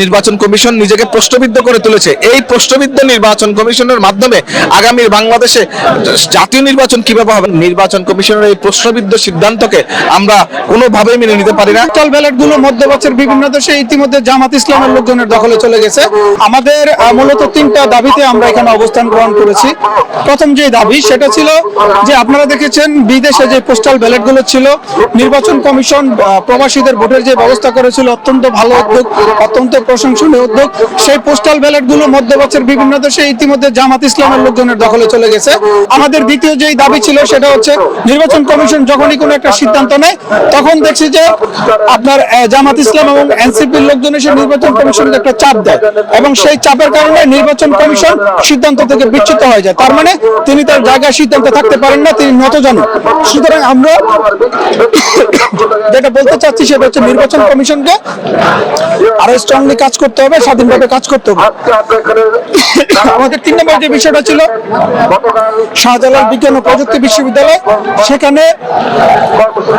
নির্বাচন কমিশন নিজেকে প্রশ্নবিদ্ধ করে তুলেছে। এই প্রশ্নবিদ্ধ নির্বাচন কমিশনের মাধ্যমে আগামী বাংলাদেশে জাতীয় নির্বাচন কীভাবে হবে? নির্বাচন কমিশনের এই প্রশ্নবিদ্ধ সিদ্ধান্তকে আমরা কোনোভাবেই মেনে নিতে পারি না। পোস্টাল ব্যালটগুলো মধ্যপ্রাচ্যের বিভিন্ন দেশে ইতিমধ্যে জামাত ইসলামের লোকজনের দখলে চলে গেছে। আমাদের মূলত তিনটা দাবিতে আমরা এখানে অবস্থান গ্রহণ করেছি। প্রথম যে দাবি, সেটা ছিল যে আপনারা দেখেছেন বিদেশে যে পোস্টাল ব্যালটগুলো ছিল, নির্বাচন কমিশন প্রবাসীদের ভোটের যে ব্যবস্থা করেছিল, অত্যন্ত ভালো উদ্যোগ অত্যন্ত প্রশংসনীয় উদ্যোগ। সেই পোস্টাল ব্যালটগুলো মধ্যপ্রাচ্যের বিভিন্ন দেশে ইতিমধ্যে জামাত ইসলামের লোকজনের দখলে চলে গেছে। আমাদের দ্বিতীয় যেই দাবি ছিল সেটা হচ্ছে নির্বাচন কমিশন যখনই কোনো একটা সিদ্ধান্ত নেয়, তখন দেখছি যে আপনার জামাত ইসলাম এবং এনসিপির লোকজন এসে নির্বাচন কমিশনকে একটা চাপ দেয় এবং সেই চাপের কারণে নির্বাচন কমিশন সিদ্ধান্ত থেকে বিচ্যুত হয়ে যায়। তার মানে তিনি তার জায়গায় সিদ্ধান্ত থাকতে পারেন না, তিনি নত নতজানু সুতরাং আমরা যেটা বলতে চাচ্ছি সেটা হচ্ছে নির্বাচন কমিশনকে আরও স্ট্রংলি কাজ করতে হবে স্বাধীনভাবে কাজ করতে হবে। আমাদের তিন নম্বর যে বিষয়টা ছিল শাহজালাল বিজ্ঞান ও প্রযুক্তি বিশ্ববিদ্যালয় সেখানে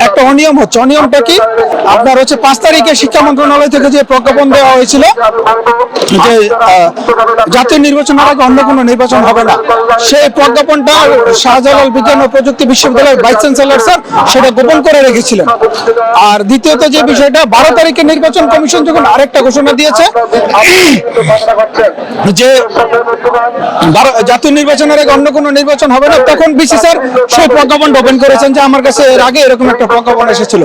একটা অনিয়ম হচ্ছে। অনিয়মটা কি? আপনার হচ্ছে পাঁচ তারিখে শিক্ষা মন্ত্রণালয় থেকে যে প্রজ্ঞাপন দেওয়া হয়েছিল যে জাতীয় নির্বাচনের আগে অন্য কোনো নির্বাচন হবে না। সেই প্রজ্ঞাপনটা শাহজালাল বিজ্ঞান ও প্রযুক্তি বিশ্ববিদ্যালয়ের ভাইস চ্যান্সেলর স্যার সেটা গোপন করে রেখেছিলেন। আর দ্বিতীয়ত যে বিষয়টা বারো তারিখে নির্বাচন কমিশন যখন আরেকটা ঘোষণা দিয়েছে। যে জাতীয় নির্বাচনের আগে অন্য কোনো নির্বাচন হবে না, তখন বিসি স্যার সেই প্রজ্ঞাপন ওপেন করেছেন যে আমার কাছে এর আগে এরকম একটা প্রজ্ঞাপন এসেছিল।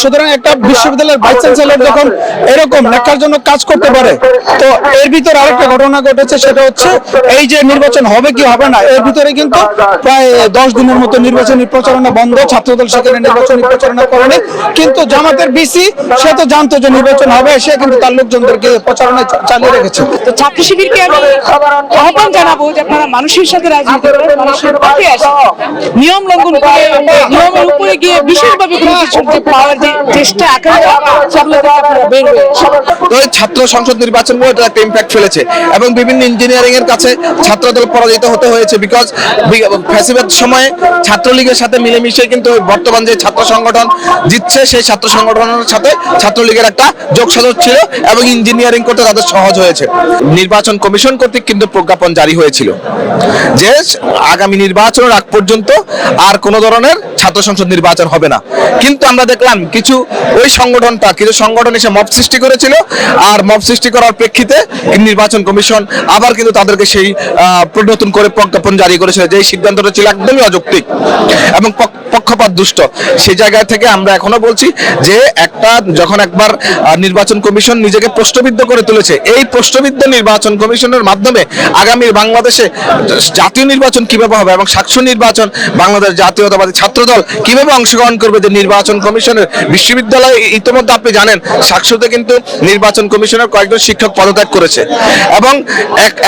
সুতরাং একটা বিশ্ববিদ্যালয়ের ভাইস চ্যান্সেলর যখন এরকম লেখার জন্য কাজ করতে পারে, তো এর ভিতরে আরেকটা ঘটনা ঘটেছে, সেটা হচ্ছে এই যে নির্বাচন হবে কি হবে না, এর ভিতরে কিন্তু প্রায় দশ দিনের মতো নির্বাচনী প্রচারণা বন্ধ, ছাত্রদল সেখানে নির্বাচনী প্রচারণা করেনি কিন্তু জামাতের বিসি সে তো জানতো যে নির্বাচন হবে, সে কিন্তু তার লোকজনদেরকে প্রচারণা চালিয়ে রেখেছে। তো ছাত্র শিবিরকে আমি আহ্বান জানাব যে আপনারা মানুষের সাথে রাজনীতি করেন মানুষের পাশে আসেন। নিয়ম লঙ্ঘন করে নিয়মের উপরে গিয়ে বিশেষভাবে কোনো কিছু পাওয়ার যে চেষ্টা আকাঙ্ক্ষা সেগুলো তো এই ছাত্র সংসদ নির্বাচন এটা একটা ইম্প্যাক্ট ফেলেছে এবং বিভিন্ন ইঞ্জিনিয়ারিং এর কাছে ছাত্রদল পরাজিত হতে হয়েছে বিকজ ফ্যাসিবাদ সময়ে ছাত্রলীগের সাথে মিলেমিশে কিন্তু বর্তমান যে ছাত্র সংগঠন জিতছে সেই ছাত্র সংগঠনের সাথে ছাত্রলীগের একটা যোগসাজশ ছিল এবং ইঞ্জিনিয়ারিং করতে তাদের সহজ হয়েছে। নির্বাচন কমিশন কর্তৃক কিন্তু প্রজ্ঞাপন জারি হয়েছিল যে আগামী নির্বাচনের আগ পর্যন্ত আর কোনো ধরনের ছাত্র সংসদ নির্বাচন হবে না। কিন্তু আমরা দেখলাম কিছু ওই সংগঠনটা, কিছু সংগঠন এসে মব সৃষ্টি করেছিল আর মব সৃষ্টি করার প্রেক্ষিতে নির্বাচন কমিশন আবার কিন্তু তাদেরকে সেই নতুন করে প্রজ্ঞাপন জারি করেছিল। যে সিদ্ধান্তটা ছিল একদমই অযৌক্তিক এবং পক্ষপাত দুষ্ট। সেই জায়গা থেকে আমরা এখনও বলছি যে একটা যখন একবার নির্বাচন কমিশন নিজেকে প্রশ্নবিদ্ধ করে তুলেছে, এই প্রশ্নবিদ্ধ নির্বাচন কমিশনের মাধ্যমে আগামী বাংলাদেশে জাতীয় নির্বাচন কীভাবে হবে এবং সাকসু নির্বাচন, বাংলাদেশ জাতীয়তাবাদী ছাত্রদল কীভাবে অংশগ্রহণ করবে যে নির্বাচন কমিশনের বিশ্ববিদ্যালয় ইতিমধ্যে আপনি জানেন সাকসুতে কিন্তু নির্বাচন কমিশনের কয়েকজন শিক্ষক পদত্যাগ করেছে। এবং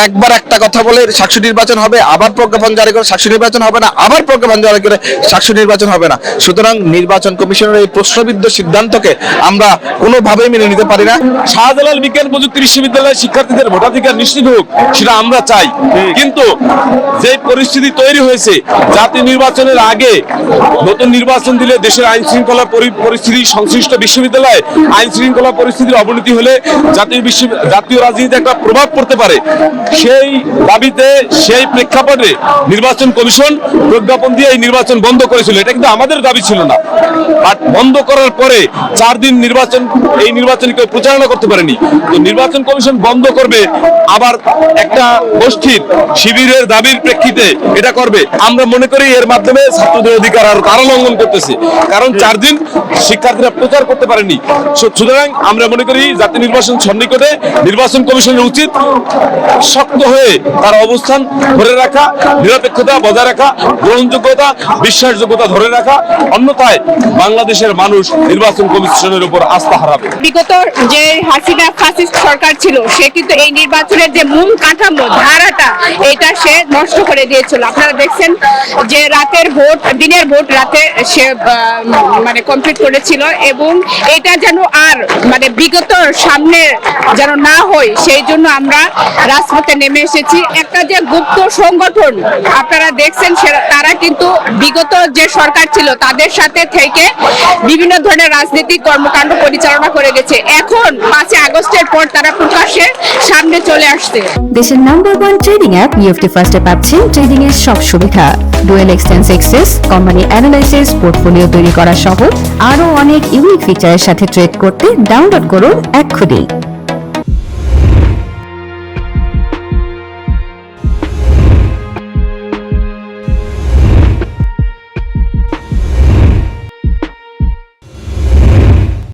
একবার একটা কথা বলে সাকসু নির্বাচন হবে আবার প্রজ্ঞাপন জারি করে সাকসু নির্বাচন হবে না আবার প্রজ্ঞাপন জারি করে সাকসু নির্বাচন হবে না। সুতরাং নির্বাচন কমিশনের এই প্রশ্নবিদ্ধ সিদ্ধান্তকে আমরা কোনোভাবেই মেনে নিতে পারি না। শাহজালাল বিজ্ঞান প্রযুক্তি বিশ্ববিদ্যালয়ের শিক্ষার্থীদের ভোটাধিকার নিশ্চিত হোক সেটা আমরা চাই। কিন্তু যে পরিস্থিতি তৈরি হয়েছে জাতীয় নির্বাচনের আগে নতুন নির্বাচন দিলে দেশের আইন শৃঙ্খলা পরিস্থিতি সংশ্লিষ্ট বিশ্ববিদ্যালয়ে আইন শৃঙ্খলা পরিস্থিতির অবনতি হলে জাতীয় বিশ্ব জাতীয় রাজনীতিতে একটা প্রভাব পড়তে পারে। সেই দাবিতে, সেই প্রেক্ষাপটে নির্বাচন কমিশন প্রজ্ঞাপন দিয়ে এই নির্বাচন বন্ধ করেছিল। এটা কিন্তু আমাদের দাবি ছিল না। বাট বন্ধ করার পরে চার দিন নির্বাচন, এই নির্বাচন কেউ প্রচারণা করতে পারেনি। তো নির্বাচন কমিশন বন্ধ করবে, আবার একটা গোষ্ঠীর শিবিরের দাবির প্রেক্ষিতে এটা করবে। আমরা মনে করি এর মাধ্যমে ছাত্রদের অধিকার আর তারা লঙ্ঘন করতেছে। কারণ চার দিন শিক্ষার্থীরা প্রচার করতে পারেনি। সুতরাং আমরা মনে করি জাতীয় নির্বাচন সন্নিকটে নির্বাচন কমিশনের উচিত শক্ত হয়ে তার অবস্থান ধরে রাখা, নিরপেক্ষতা বজায় রাখা, গ্রহণযোগ্যতা, বিশ্বাসযোগ্যতা ধরে রাখা, অন্যথায় বাংলাদেশের মানুষ নির্বাচন কমিশনের উপর আস্থা হারাবে। বিগত যে হাসিনা ফাসিস্ট সরকার ছিল, সে কিন্তু এই নির্বাচনের যে মূল কাঠামো, ধারাটা, এটা সে নষ্ট করে দিয়েছিল। আপনারা দেখছেন যে রাতের ভোট, দিনের ভোট রাতে সে মানে কমপ্লিট করেছিল এবং এটা যেন আর মানে বিগত সামনে যেন না হয়, সেই জন্য আমরা রাজপথে নেমে এসেছি। একটা যে গুপ্ত সংগঠন আপনারা দেখছেন তারা কিন্তু বিগত যে সরকার ছিল, তাদের সাথে থেকে বিভিন্ন ধরনের রাজনৈতিক কর্মকাণ্ড পরিচালনা করে গেছে। এখন পাঁচই আগস্টের পর তারা প্রকাশ্যে সামনে চলে আসছে। দেশের number one trading app UFT ফার্স্টে পাচ্ছেন ট্রেডিং এর সব সুবিধা। Dual exchange access company analysis, portfolio তৈরি করা সহ আরও অনেক ইউনিক ফিচারের সাথে ট্রেড করতে ডাউনলোড করুন এক্ষুনি।